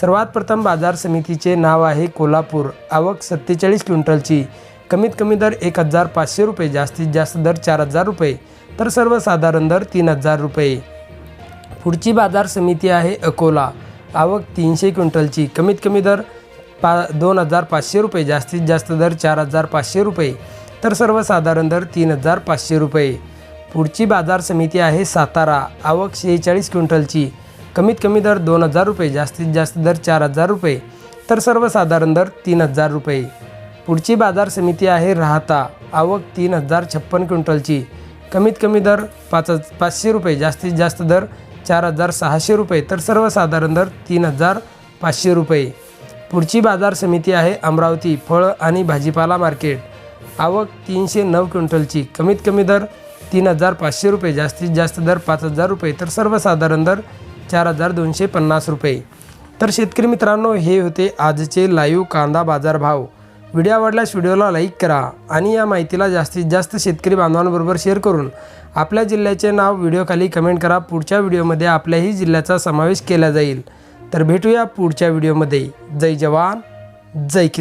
सर्वात प्रथम बाजार समितीचे नाव आहे कोल्हापूर. आवक सत्तेचाळीस क्विंटलची. कमीत कमी दर एक हजार पाचशे रुपये जास्तीत जास्त दर चार हजार रुपये तर सर्वसाधारण दर तीन हजार रुपये. पुढची बाजार समिती आहे अकोला. आवक तीनशे क्विंटलची. कमीत कमी दर पा दोन हजार पाचशे रुपये जास्तीत जास्त दर चार हजार पाचशे रुपये तर सर्वसाधारण दर तीन हजार पाचशे रुपये. पुढची बाजार समिती आहे सातारा. आवक शेहेचाळीस क्विंटलची. कमीत कमी दर दोन हजार रुपये जास्तीत जास्त दर चार हजार रुपये तर सर्वसाधारण दर तीन हजार रुपये. पुढची बाजार समिती आहे राहता आवक तीन हजार छप्पन क्विंटलची. कमीत कमी दर पाच पाचशे रुपये जास्तीत जास्त दर चार हजार सहाशे रुपये तर सर्वसाधारण दर तीन हजार पाचशे रुपये. पुढची बाजार समिती आहे अमरावती फळ आणि भाजीपाला मार्केट. आवक तीनशे नऊ क्विंटलची. कमीत कमी दर तीन हजार पाचशे रुपये जास्तीत जास्त दर पाच हजार रुपये तर सर्वसाधारण दर चार हजार दोनशे पन्नास रुपये. तर शेतकरी मित्रांनो हे होते आजचे लाईव्ह कांदा बाजार भाव. व्हिडिओ आवडल्यास व्हिडिओला लाईक करा आणि या माहितीला जास्तीत जास्त शेतकरी बांधवांबरोबर शेअर करून आपल्या जिल्ह्याचे नाव व्हिडिओखाली कमेंट करा. पुढच्या व्हिडिओमध्ये आपल्याही जिल्ह्याचा समावेश केला जाईल. तर भेटूया पुढच्या व्हिडिओमध्ये. जय जवान जय किसान.